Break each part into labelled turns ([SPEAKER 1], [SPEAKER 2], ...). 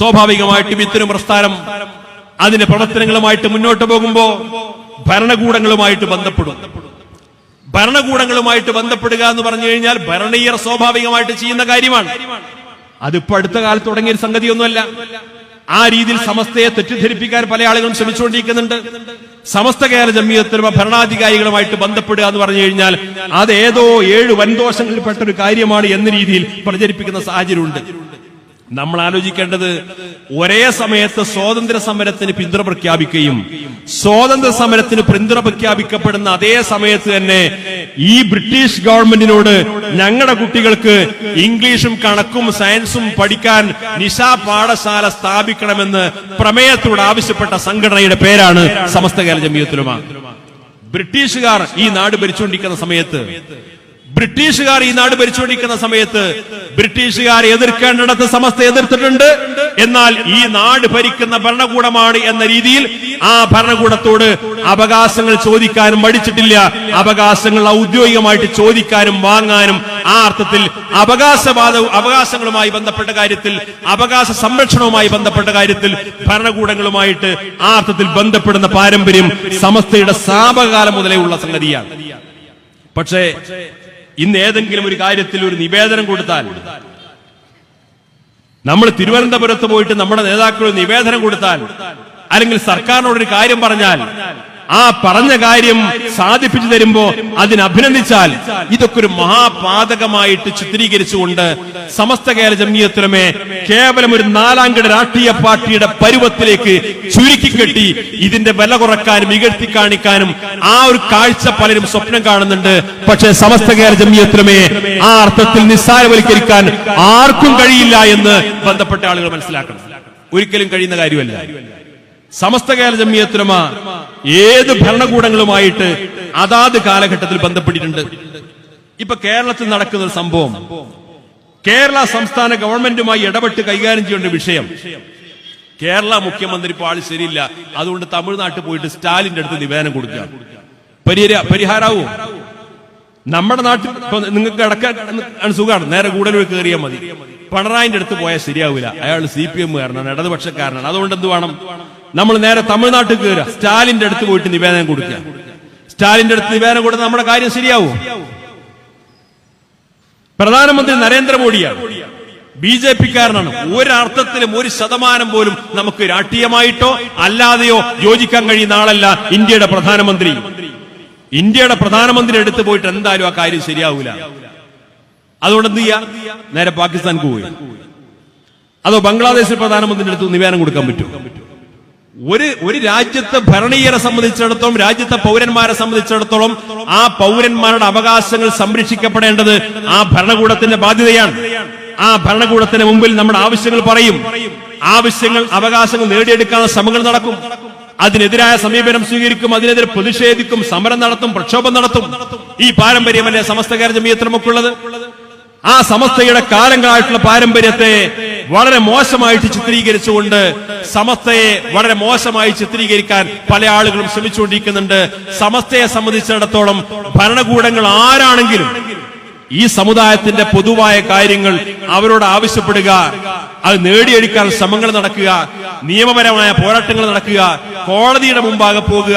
[SPEAKER 1] സ്വാഭാവികമായിട്ടും ഇത്തരം പ്രസ്ഥാനം അതിന്റെ പ്രവർത്തനങ്ങളുമായിട്ട് മുന്നോട്ട് പോകുമ്പോ ഭരണകൂടങ്ങളുമായിട്ട് ബന്ധപ്പെടും. ഭരണകൂടങ്ങളുമായിട്ട് ബന്ധപ്പെടുക എന്ന് പറഞ്ഞു കഴിഞ്ഞാൽ ഭരണീയർ സ്വാഭാവികമായിട്ട് ചെയ്യുന്ന കാര്യമാണ്. അതിപ്പോ അടുത്ത കാലത്ത് തുടങ്ങിയ സംഗതിയൊന്നുമല്ല. ആ രീതിയിൽ സമസ്തയെ തെറ്റിദ്ധരിപ്പിക്കാൻ പല ആളുകളും ശ്രമിച്ചുകൊണ്ടിരിക്കുന്നുണ്ട്. സമസ്ത കേരള ജമീയത്തിന് ഭരണാധികാരികളുമായിട്ട് ബന്ധപ്പെടുക എന്ന് പറഞ്ഞു കഴിഞ്ഞാൽ അത് ഏതോ ഏഴ് വൻദോഷങ്ങളിൽപ്പെട്ട ഒരു കാര്യമാണ് എന്ന രീതിയിൽ പ്രചരിപ്പിക്കുന്ന സാഹചര്യമുണ്ട്. നമ്മൾ ആലോചിക്കേണ്ടത് ഒരേ സമയത്ത് സ്വാതന്ത്ര്യ സമരത്തിന് പിന്തുണ പ്രഖ്യാപിക്കുകയും സ്വാതന്ത്ര്യ സമരത്തിന് പിന്തുണ പ്രഖ്യാപിക്കപ്പെടുന്ന അതേ സമയത്ത് തന്നെ ഈ ബ്രിട്ടീഷ് ഗവൺമെന്റിനോട് ഞങ്ങളുടെ കുട്ടികൾക്ക് ഇംഗ്ലീഷും കണക്കും സയൻസും പഠിക്കാൻ നിശാ പാഠശാല സ്ഥാപിക്കണമെന്ന് പ്രമേയത്തോട് ആവശ്യപ്പെട്ട സംഘടനയുടെ പേരാണ് സമസ്ത കേരള ജമീയത്തിലുമാണ് ബ്രിട്ടീഷുകാർ ഈ നാട് ഭരിച്ചുകൊണ്ടിരിക്കുന്ന സമയത്ത് ബ്രിട്ടീഷുകാർ ഈ നാട് ഭരിച്ചുകൊണ്ടിരിക്കുന്ന സമയത്ത് ബ്രിട്ടീഷുകാർ എതിർക്കേണ്ടിടത്ത് സമസ്ത എതിർത്തിട്ടുണ്ട്. എന്നാൽ ഈ നാട് ഭരിക്കുന്ന ഭരണകൂടമാണ് എന്ന രീതിയിൽ ആ ഭരണകൂടത്തോട് അവകാശങ്ങൾ ചോദിക്കാനും മടിച്ചിട്ടില്ല. അവകാശങ്ങൾ ഔദ്യോഗികമായിട്ട് ചോദിക്കാനും വാങ്ങാനും ആ അർത്ഥത്തിൽ അവകാശവാദ അവകാശങ്ങളുമായി ബന്ധപ്പെട്ട കാര്യത്തിൽ അവകാശ സംരക്ഷണവുമായി ബന്ധപ്പെട്ട കാര്യത്തിൽ ഭരണകൂടങ്ങളുമായിട്ട് ആ അർത്ഥത്തിൽ ബന്ധപ്പെടുന്ന പാരമ്പര്യം സമസ്തയുടെ സ്ഥാപകാലം മുതലേ ഉള്ള സംഗതിയാണ്. പക്ഷേ ഇന്ന് ഏതെങ്കിലും ഒരു കാര്യത്തിൽ ഒരു നിവേദനം കൊടുത്താൽ നമ്മൾ തിരുവനന്തപുരത്ത് പോയിട്ട് നമ്മുടെ നേതാക്കൾ നിവേദനം കൊടുത്താൽ അല്ലെങ്കിൽ സർക്കാരിനോട് ഒരു കാര്യം പറഞ്ഞാൽ ആ പറഞ്ഞ കാര്യം സാധിപ്പിച്ചു തരുമ്പോ അതിനഭിനന്ദിച്ചാൽ ഇതൊക്കെ ഒരു മഹാപാതകമായിട്ട് ചിത്രീകരിച്ചുകൊണ്ട് സമസ്ത കേരള ജമീയത്തിലുമേ കേവലം ഒരു നാലാംകിട രാഷ്ട്രീയ പാർട്ടിയുടെ പരുവത്തിലേക്ക് ചുരുക്കിക്കെട്ടി ഇതിന്റെ വില കുറക്കാനും ഇകഴ്ത്തി കാണിക്കാനും ആ ഒരു കാഴ്ച പലരും സ്വപ്നം കാണുന്നുണ്ട്. പക്ഷേ സമസ്ത കേരള ജമീയത്തിലുമേ ആ അർത്ഥത്തിൽ നിസ്സാരവൽക്കരിക്കാൻ ആർക്കും കഴിയില്ല എന്ന് ബന്ധപ്പെട്ട ആളുകൾ മനസ്സിലാക്കണം. ഒരിക്കലും കഴിയുന്ന കാര്യമല്ല. സമസ്ത കേരള ജമിയത്തുലമ ഏത് ഭരണകൂടങ്ങളുമായിട്ട് അതാത് കാലഘട്ടത്തിൽ ബന്ധപ്പെട്ടിട്ടുണ്ട്. ഇപ്പൊ കേരളത്തിൽ നടക്കുന്ന ഒരു സംഭവം. കേരള സംസ്ഥാന ഗവൺമെന്റുമായി ഇടപെട്ട് കൈകാര്യം ചെയ്യേണ്ട വിഷയം. കേരള മുഖ്യമന്ത്രി ഇപ്പോൾ ആൾ ശരിയില്ല. അതുകൊണ്ട് തമിഴ്നാട്ടിൽ പോയിട്ട് സ്റ്റാലിന്റെ അടുത്ത് നിവേദനം കൊടുക്കുക പരിഹാര പരിഹാരാവൂ? നമ്മുടെ നാട്ടിൽ നിങ്ങൾക്ക് അടക്കാൻ സുഖമാണ്. നേരെ കൂടുതൽ കയറിയാൽ മതി. പിണറായിന്റെ അടുത്ത് പോയാൽ ശരിയാവില്ല. അയാൾ സി പി എമ്മുകാരനാണ് ഇടതുപക്ഷക്കാരനാണ്. അതുകൊണ്ട് എന്ത് വേണം? നമ്മൾ നേരെ തമിഴ്നാട്ടിൽ കയറുക സ്റ്റാലിന്റെ അടുത്ത് പോയിട്ട് നിവേദനം കൊടുക്കുക. സ്റ്റാലിന്റെ അടുത്ത് നിവേദനം കൊടുത്താൽ നമ്മുടെ കാര്യം ശരിയാവും? പ്രധാനമന്ത്രി നരേന്ദ്രമോദിയാണ്. ബി ജെ പിക്കാരനാണ് ഒരർത്ഥത്തിലും ഒരു ശതമാനം പോലും നമുക്ക് രാഷ്ട്രീയമായിട്ടോ അല്ലാതെയോ യോജിക്കാൻ കഴിയുന്ന ആളല്ല ഇന്ത്യയുടെ പ്രധാനമന്ത്രി. ഇന്ത്യയുടെ പ്രധാനമന്ത്രി എടുത്തു പോയിട്ട് എന്തായാലും ആ കാര്യം ശരിയാവൂല. അതുകൊണ്ട് എന്ത് ചെയ്യാ? നേരെ പാകിസ്ഥാൻ പോയി അതോ ബംഗ്ലാദേശിൽ പ്രധാനമന്ത്രിയുടെ അടുത്ത് നിവേദനം കൊടുക്കാൻ പറ്റും ഒരു ഒരു രാജ്യത്തെ ഭരണീയരെ സംബന്ധിച്ചിടത്തോളം രാജ്യത്തെ പൗരന്മാരെ സംബന്ധിച്ചിടത്തോളം ആ പൗരന്മാരുടെ അവകാശങ്ങൾ സംരക്ഷിക്കപ്പെടേണ്ടത് ആ ഭരണകൂടത്തിന്റെ ബാധ്യതയാണ്. ആ ഭരണകൂടത്തിന് മുമ്പിൽ നമ്മുടെ ആവശ്യങ്ങൾ പറയും. ആവശ്യങ്ങൾ അവകാശങ്ങൾ നേടിയെടുക്കാൻ ശ്രമങ്ങൾ നടക്കും. അതിനെതിരായ സമീപനം സ്വീകരിക്കും. അതിനെതിരെ പ്രതിഷേധിക്കും സമരം നടത്തും പ്രക്ഷോഭം നടത്തും. ഈ പാരമ്പര്യമല്ലേ സമസ്ത ജമീയത്തിന് ജമീയത്തിനുമൊക്കെയുള്ളത് ആ സമസ്തയുടെ കാലങ്ങളായിട്ടുള്ള പാരമ്പര്യത്തെ വളരെ മോശമായിട്ട് ചിത്രീകരിച്ചുകൊണ്ട് സമസ്തയെ വളരെ മോശമായി ചിത്രീകരിക്കാൻ പല ആളുകളും ശ്രമിച്ചുകൊണ്ടിരിക്കുന്നുണ്ട്. സമസ്തയെ സംബന്ധിച്ചിടത്തോളം ഭരണകൂടങ്ങൾ ആരാണെങ്കിലും ഈ സമുദായത്തിന്റെ പൊതുവായ കാര്യങ്ങൾ അവരോട് ആവശ്യപ്പെടുക. അത് നേടിയെടുക്കാൻ ശ്രമങ്ങൾ നടക്കുക. നിയമപരമായ പോരാട്ടങ്ങൾ നടക്കുക. കോടതിയുടെ മുമ്പാകെ പോകുക.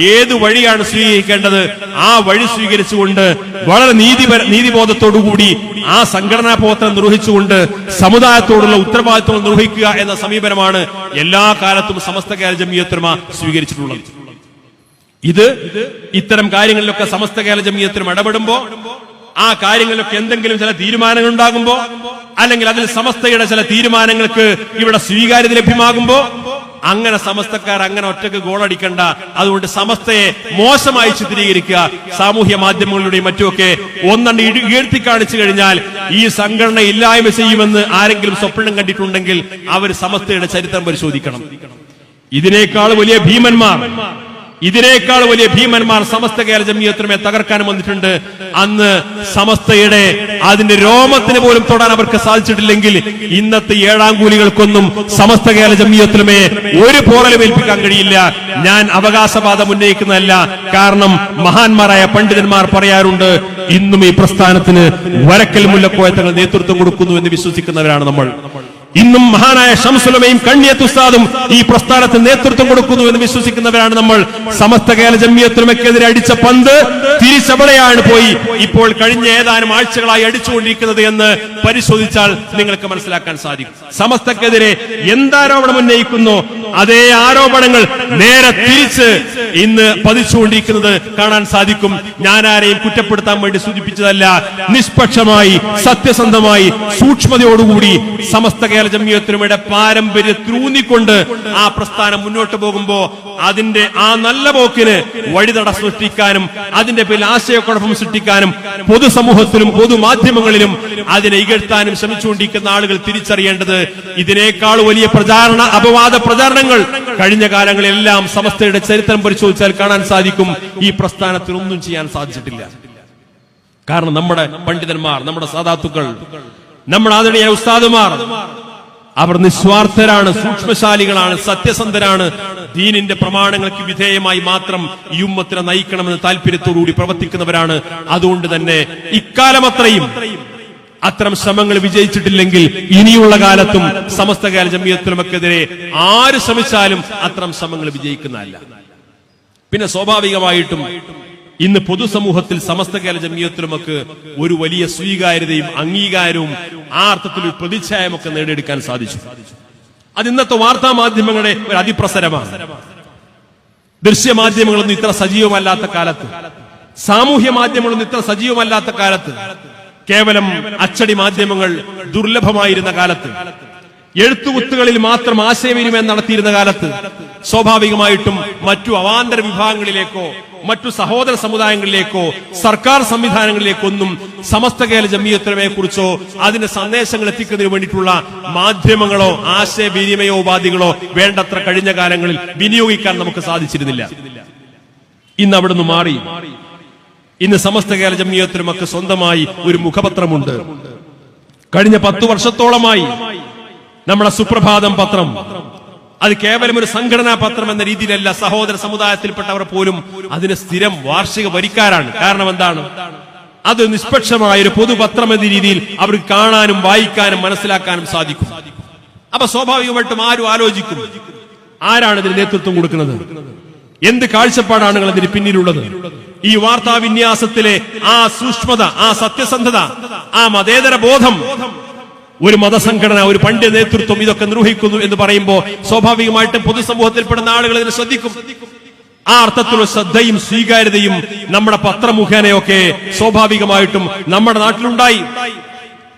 [SPEAKER 1] ഏത് വഴിയാണ് സ്വീകരിക്കേണ്ടത്? ആ വഴി സ്വീകരിച്ചുകൊണ്ട് വളരെ നീതി നീതിബോധത്തോടുകൂടി ആ സംഘടനാ പ്രവർത്തനം നിർവഹിച്ചുകൊണ്ട് സമുദായത്തോടുള്ള ഉത്തരവാദിത്വം നിർവഹിക്കുക എന്ന സമീപനമാണ് എല്ലാ കാലത്തും സമസ്ത കേരള ജമീയത്തുമ സ്വീകരിച്ചിട്ടുള്ളത്. ഇത് ഇത്തരം കാര്യങ്ങളിലൊക്കെ സമസ്ത കേരള ജമീയത്തിനും ഇടപെടുമ്പോ ആ കാര്യങ്ങളിലൊക്കെ എന്തെങ്കിലും ചില തീരുമാനങ്ങൾ ഉണ്ടാകുമ്പോ അല്ലെങ്കിൽ അതിൽ സമസ്തയുടെ ചില തീരുമാനങ്ങൾക്ക് ഇവിടെ സ്വീകാര്യത ലഭ്യമാകുമ്പോ അങ്ങനെ സമസ്തക്കാർ അങ്ങനെ ഒറ്റയ്ക്ക് ഗോളടിക്കണ്ട. അതുകൊണ്ട് സമസ്തയെ മോശമായി ചിത്രീകരിക്കുക. സാമൂഹ്യ മാധ്യമങ്ങളിലൂടെയും മറ്റുമൊക്കെ ഒന്നെണ്ണം ഇഴു- ഉയർത്തി കാണിച്ചു കഴിഞ്ഞാൽ ഈ സംഘടന ഇല്ലായ്മ ചെയ്യുമെന്ന് ആരെങ്കിലും സ്വപ്നം കണ്ടിട്ടുണ്ടെങ്കിൽ അവർ സമസ്തയുടെ ചരിത്രം പരിശോധിക്കണം. ഇതിനേക്കാൾ വലിയ ഭീമന്മാർ ഇതിനേക്കാൾ വലിയ ഭീമന്മാർ സമസ്ത കേരള ജമീയത്തിനുമേ തകർക്കാൻ വന്നിട്ടുണ്ട്. അന്ന് സമസ്തയുടെ അതിന്റെ രോമത്തിന് പോലും തൊടാൻ അവർക്ക് സാധിച്ചിട്ടില്ലെങ്കിൽ ഇന്നത്തെ ഏഴാം കൂലികൾക്കൊന്നും സമസ്ത കേരള ജമീയത്തിലുമേ ഒരു പോറലും ഏൽപ്പിക്കാൻ കഴിയില്ല. ഞാൻ അവകാശവാദം ഉന്നയിക്കുന്നതല്ല. കാരണം മഹാന്മാരായ പണ്ഡിതന്മാർ പറയാറുണ്ട് ഇന്നും ഈ പ്രസ്ഥാനത്തിന് വരക്കൽ മുല്ലക്കോയത്തങ്ങൾ നേതൃത്വം കൊടുക്കുന്നു എന്ന് വിശ്വസിക്കുന്നവരാണ് നമ്മൾ. ഇന്നും മഹാനായ ഷംസുലമയും കണ്ണിയത്ത് ഉസ്താദും ഈ പ്രസ്ഥാനത്തിന് നേതൃത്വം കൊടുക്കുന്നു എന്ന് വിശ്വസിക്കുന്നവരാണ് നമ്മൾ. സമസ്ത കേരള ജമ്മിയത്തുലമയ്ക്കെതിരെ അടിച്ച പന്ത് തിരിച്ചവിടെയാണ് പോയി. ഇപ്പോൾ കഴിഞ്ഞ ഏതാനും ആഴ്ചകളായി അടിച്ചുകൊണ്ടിരിക്കുന്നത് എന്ന് പരിശോധിച്ചാൽ നിങ്ങൾക്ക് മനസ്സിലാക്കാൻ സാധിക്കും. സമസ്തക്കെതിരെ എന്താരോപണം ഉന്നയിക്കുന്നു? അതേ ആരോപണങ്ങൾ നേരെ തിരിച്ച് ഇന്ന് പതിച്ചുകൊണ്ടിരിക്കുന്നത് കാണാൻ സാധിക്കും. ഞാൻ ആരെയും കുറ്റപ്പെടുത്താൻ വേണ്ടി സൂചിപ്പിച്ചതല്ല. നിഷ്പക്ഷമായി സത്യസന്ധമായി സൂക്ഷ്മതയോടുകൂടി സമസ്ത കേരള ജമിയത്തിനുമയുടെ പാരമ്പര്യത്തിലൂന്നിക്കൊണ്ട് ആ പ്രസ്ഥാനം മുന്നോട്ട് പോകുമ്പോ അതിന്റെ ആ നല്ല പോക്കിന് വഴിതട സൃഷ്ടിക്കാനും അതിന്റെ പേരിൽ ആശയക്കുഴപ്പം സൃഷ്ടിക്കാനും പൊതുസമൂഹത്തിലും പൊതുമാധ്യമങ്ങളിലും അതിനെ ഇകഴ്ത്താനും ശ്രമിച്ചുകൊണ്ടിരിക്കുന്ന ആളുകൾ തിരിച്ചറിയേണ്ടത് ഇതിനേക്കാൾ വലിയ പ്രചാരണ അപവാദ പ്രചാരണങ്ങൾ. കഴിഞ്ഞ കാലങ്ങളിലെല്ലാം സമസ്തയുടെ ചരിത്രം പരിശോധിച്ചാൽ കാണാൻ സാധിക്കും ഈ പ്രസ്ഥാനത്തിന് ഒന്നും ചെയ്യാൻ സാധിച്ചിട്ടില്ല. കാരണം നമ്മുടെ പണ്ഡിതന്മാർ നമ്മുടെ സാധാത്തുക്കൾ നമ്മുടെ ആദരണീയ ഉസ്താദുമാർ അവർ നിസ്വാർത്ഥരാണ് സൂക്ഷ്മശാലികളാണ് സത്യസന്ധരാണ്. ദീനിന്റെ പ്രമാണങ്ങൾക്ക് വിധേയമായി മാത്രം ഈ ഉമ്മത്തിനെ നയിക്കണമെന്ന് താല്പര്യത്തോടുകൂടി പ്രവർത്തിക്കുന്നവരാണ്. അതുകൊണ്ട് തന്നെ ഇക്കാലമത്രയും അത്തരം ശ്രമങ്ങൾ വിജയിച്ചിട്ടില്ലെങ്കിൽ ഇനിയുള്ള കാലത്തും സമസ്ത കാല ജമീയത്തിലുമൊക്കെതിരെ ആര് ശ്രമിച്ചാലും അത്തരം ശ്രമങ്ങൾ വിജയിക്കുന്നതല്ല. പിന്നെ സ്വാഭാവികമായിട്ടും ഇന്ന് പൊതുസമൂഹത്തിൽ സമസ്ത കേരള ജമിയത്തിലുമൊക്കെ ഒരു വലിയ സ്വീകാര്യതയും അംഗീകാരവും ആ അർത്ഥത്തിൽ ഒരു പ്രതിച്ഛായമൊക്കെ നേടിയെടുക്കാൻ സാധിച്ചു. അത് ഇന്നത്തെ വാർത്താ മാധ്യമങ്ങളുടെ ഒരു അതിപ്രസരമാണ്. ദൃശ്യമാധ്യമങ്ങളൊന്നും ഇത്ര സജീവമല്ലാത്ത കാലത്ത്. സാമൂഹ്യ മാധ്യമങ്ങളൊന്നും ഇത്ര സജീവമല്ലാത്ത കാലത്ത്. കേവലം അച്ചടി മാധ്യമങ്ങൾ ദുർലഭമായിരുന്ന കാലത്ത്. എഴുത്തുകുത്തുകളിൽ മാത്രം ആശയവിനിമയം നടത്തിയിരുന്ന കാലത്ത് സ്വാഭാവികമായിട്ടും മറ്റു അവാന്തര വിഭാഗങ്ങളിലേക്കോ മറ്റു സഹോദര സമുദായങ്ങളിലേക്കോ സർക്കാർ സംവിധാനങ്ങളിലേക്കൊന്നും സമസ്ത കേരള ജമീയത്തിനെ കുറിച്ചോ അതിന്റെ സന്ദേശങ്ങൾ എത്തിക്കുന്നതിന് വേണ്ടിയിട്ടുള്ള മാധ്യമങ്ങളോ ആശയവിനിമയോ ഉപാധികളോ വേണ്ടത്ര കഴിഞ്ഞ കാലങ്ങളിൽ വിനിയോഗിക്കാൻ നമുക്ക് സാധിച്ചിരുന്നില്ല. ഇന്ന് അവിടുന്ന് മാറി. ഇന്ന് സമസ്ത കേരള ജമീയത്തിനുമൊക്കെ സ്വന്തമായി ഒരു മുഖപത്രമുണ്ട്. കഴിഞ്ഞ പത്തു വർഷത്തോളമായി നമ്മുടെ സുപ്രഭാതം പത്രം. അത് കേവലം ഒരു സംഘടനാ പത്രം എന്ന രീതിയിലല്ല സഹോദര സമുദായത്തിൽപ്പെട്ടവർ പോലും അതിന് സ്ഥിരം വാർഷിക വരിക്കാരാണ്. കാരണം എന്താണ്? അത് നിഷ്പക്ഷമായ ഒരു പൊതുപത്രം എന്ന രീതിയിൽ അവർക്ക് കാണാനും വായിക്കാനും മനസ്സിലാക്കാനും സാധിക്കും. അപ്പൊ സ്വാഭാവികമായിട്ടും ആരും ആലോചിക്കും ആരാണ് ഇതിന് നേതൃത്വം കൊടുക്കുന്നത്? എന്ത് കാഴ്ചപ്പാടാണ് ഇതിന് പിന്നിലുള്ളത്? ഈ വാർത്താവിന്യാസത്തിലെ ആ സൂക്ഷ്മത ആ സത്യസന്ധത ആ മതേതര ബോധം ഒരു മതസംഘടന ഒരു പണ്ഡിത നേതൃത്വം ഇതൊക്കെ നിർവഹിക്കുന്നു എന്ന് പറയുമ്പോൾ സ്വാഭാവികമായിട്ടും പൊതുസമൂഹത്തിൽപ്പെടുന്ന ആളുകൾ ഇതിനെ ശ്രദ്ധിക്കും. ആ അർത്ഥത്തിലുള്ള ശ്രദ്ധയും സ്വീകാര്യതയും നമ്മുടെ പത്രമുഖേനയൊക്കെ സ്വാഭാവികമായിട്ടും നമ്മുടെ നാട്ടിലുണ്ടായി.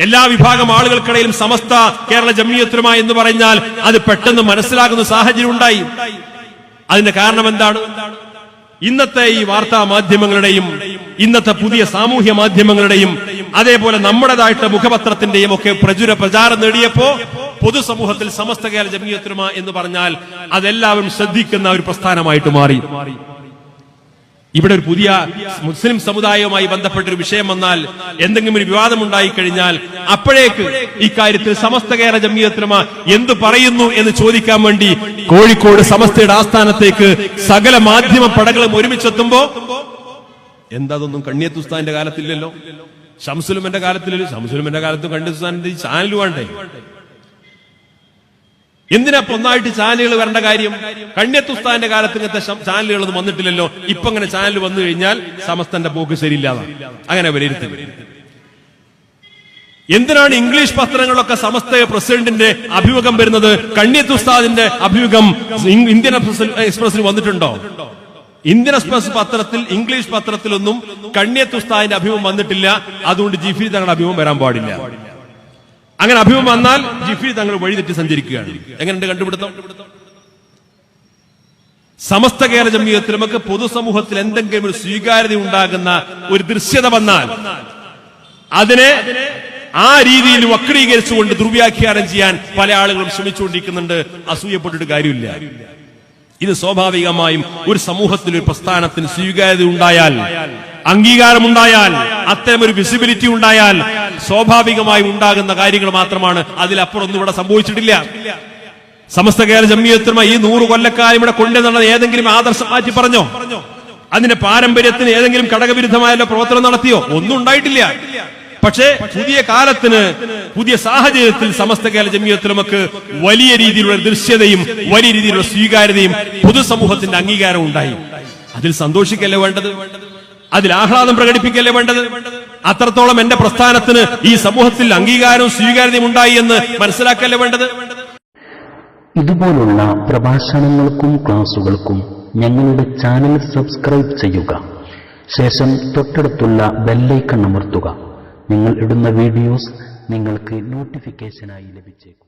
[SPEAKER 1] എല്ലാ വിഭാഗം ആളുകൾക്കിടയിലും സമസ്ത കേരള ജമിയത്തുമ എന്ന് പറഞ്ഞാൽ അത് പെട്ടെന്ന് മനസ്സിലാകുന്ന സാഹചര്യം ഉണ്ടായി. അതിന്റെ കാരണം എന്താണ്? ഇന്നത്തെ ഈ വാർത്താ മാധ്യമങ്ങളുടെയും ഇന്നത്തെ പുതിയ സാമൂഹ്യ മാധ്യമങ്ങളുടെയും അതേപോലെ നമ്മുടേതായിട്ട് മുഖപത്രത്തിന്റെയും ഒക്കെ പ്രചുര പ്രചാരം നേടിയപ്പോ പൊതുസമൂഹത്തിൽ സമസ്ത കേരള എന്ന് പറഞ്ഞാൽ അതെല്ലാവരും ശ്രദ്ധിക്കുന്ന ഒരു പ്രസ്ഥാനമായിട്ട് മാറി. ഇവിടെ ഒരു പുതിയ മുസ്ലിം സമുദായവുമായി ബന്ധപ്പെട്ട ഒരു വിഷയം വന്നാൽ എന്തെങ്കിലും ഒരു വിവാദം ഉണ്ടായി കഴിഞ്ഞാൽ അപ്പോഴേക്ക് ഇക്കാര്യത്തിൽ സമസ്ത കേരള ജമിയത്തിനുമ എന്തു പറയുന്നു എന്ന് ചോദിക്കാൻ വേണ്ടി കോഴിക്കോട് സമസ്തയുടെ ആസ്ഥാനത്തേക്ക് സകല മാധ്യമ പടകളും ഒരുമിച്ചെത്തുമ്പോ എന്താതൊന്നും കണ്ണിയത്തുസ്താന്റെ കാലത്തില്ലല്ലോ? ഷംസുലുമന്റെ കാലത്തില്ലല്ലോ? ഷംസുലുമന്റെ കാലത്തും കണ്ണിയത്തുസ്താന്റെ വേണ്ടേ? എന്തിനാ ഒന്നായിട്ട് ചാനലുകൾ വരേണ്ട കാര്യം? കണ്യത്തുസ്താന്റെ കാലത്ത് ഇങ്ങനത്തെ ചാനലുകളൊന്നും വന്നിട്ടില്ലല്ലോ. ഇപ്പൊ അങ്ങനെ ചാനൽ വന്നു കഴിഞ്ഞാൽ സമസ്തന്റെ പോക്ക് ശരിയില്ലാതെ. അങ്ങനെ വിലയിരുത്തി. എന്തിനാണ് ഇംഗ്ലീഷ് പത്രങ്ങളൊക്കെ സമസ്ത പ്രസിഡന്റിന്റെ അഭിമുഖം വരുന്നത്? കണ്യത്തുസ്താദിന്റെ അഭിമുഖം ഇന്ത്യൻ എക്സ്പ്രസ്- എക്സ്പ്രസിൽ വന്നിട്ടുണ്ടോ? ഇന്ത്യൻ എക്സ്പ്രസ് പത്രത്തിൽ ഇംഗ്ലീഷ് പത്രത്തിലൊന്നും കണ്യത്തുസ്താദിന്റെ അഭിമുഖം വന്നിട്ടില്ല. അതുകൊണ്ട് ജിഫി തങ്ങളുടെ അഭിമുഖം വരാൻ പാടില്ല. അങ്ങനെ അഭിമുഖം വന്നാൽ ജിഫി തങ്ങൾ വഴിതെറ്റി സഞ്ചരിക്കുകയാണ്. എങ്ങനെയുണ്ട് കണ്ടുപിടുത്തം? സമസ്ത കേരള ജമീയത്തിൽ നമുക്ക് പൊതുസമൂഹത്തിൽ എന്തെങ്കിലും ഒരു സ്വീകാര്യത ഉണ്ടാകുന്ന ഒരു ദൃശ്യത വന്നാൽ അതിനെ ആ രീതിയിൽ വക്രീകരിച്ചുകൊണ്ട് ദുർവ്യാഖ്യാനം ചെയ്യാൻ പല ആളുകളും ശ്രമിച്ചുകൊണ്ടിരിക്കുന്നുണ്ട്. അസൂയപ്പെട്ടിട്ട് കാര്യമില്ല. ഇത് സ്വാഭാവികമായും ഒരു സമൂഹത്തിൽ ഒരു പ്രസ്ഥാനത്തിന് സ്വീകാര്യത ഉണ്ടായാൽ അംഗീകാരമുണ്ടായാൽ അത്തരം ഒരു വിസിബിലിറ്റി ഉണ്ടായാൽ സ്വാഭാവികമായും ഉണ്ടാകുന്ന കാര്യങ്ങൾ മാത്രമാണ്. അതിലപ്പുറൊന്നും ഇവിടെ സംഭവിച്ചിട്ടില്ല. സമസ്ത കേരള ജമ്മിയത്തുമ ഈ നൂറ് കൊല്ലക്കാലം ഇവിടെ കൊണ്ടു നടന്ന ഏതെങ്കിലും ആദർശം മാറ്റി പറഞ്ഞോ? അതിന്റെ പാരമ്പര്യത്തിന് ഏതെങ്കിലും ഘടകവിരുദ്ധമായ പ്രവർത്തനം നടത്തിയോ? ഒന്നും ഉണ്ടായിട്ടില്ല. പക്ഷേ പുതിയ കാലത്തിന് പുതിയ സാഹചര്യത്തിൽ സമസ്ത കേരള നമുക്ക് വലിയ രീതിയിലുള്ള ദൃശ്യതയും വലിയ രീതിയിലുള്ള സ്വീകാര്യതയും പൊതുസമൂഹത്തിന്റെ അംഗീകാരവും ഉണ്ടായി. അതിൽ സന്തോഷിക്കല്ലേ വേണ്ടത്? അതിൽ ആഹ്ലാദം പ്രകടിപ്പിക്കല്ലേ വേണ്ടത്? അത്രത്തോളം എന്റെ പ്രസ്ഥാനത്തിന് ഈ സമൂഹത്തിൽ അംഗീകാരവും സ്വീകാര്യതയും ഉണ്ടായി എന്ന് മനസ്സിലാക്കല്ലേ വേണ്ടത്?
[SPEAKER 2] ഇതുപോലുള്ള പ്രഭാഷണങ്ങൾക്കും ക്ലാസുകൾക്കും ഞങ്ങളുടെ ചാനൽ സബ്സ്ക്രൈബ് ചെയ്യുക. ശേഷം തൊട്ടടുത്തുള്ള ബെല്ലൈക്കൺ അമർത്തുക. നിങ്ങൾ ഇടുന്ന വീഡിയോസ് നിങ്ങൾക്ക് നോട്ടിഫിക്കേഷനായി ലഭിച്ചേക്കും.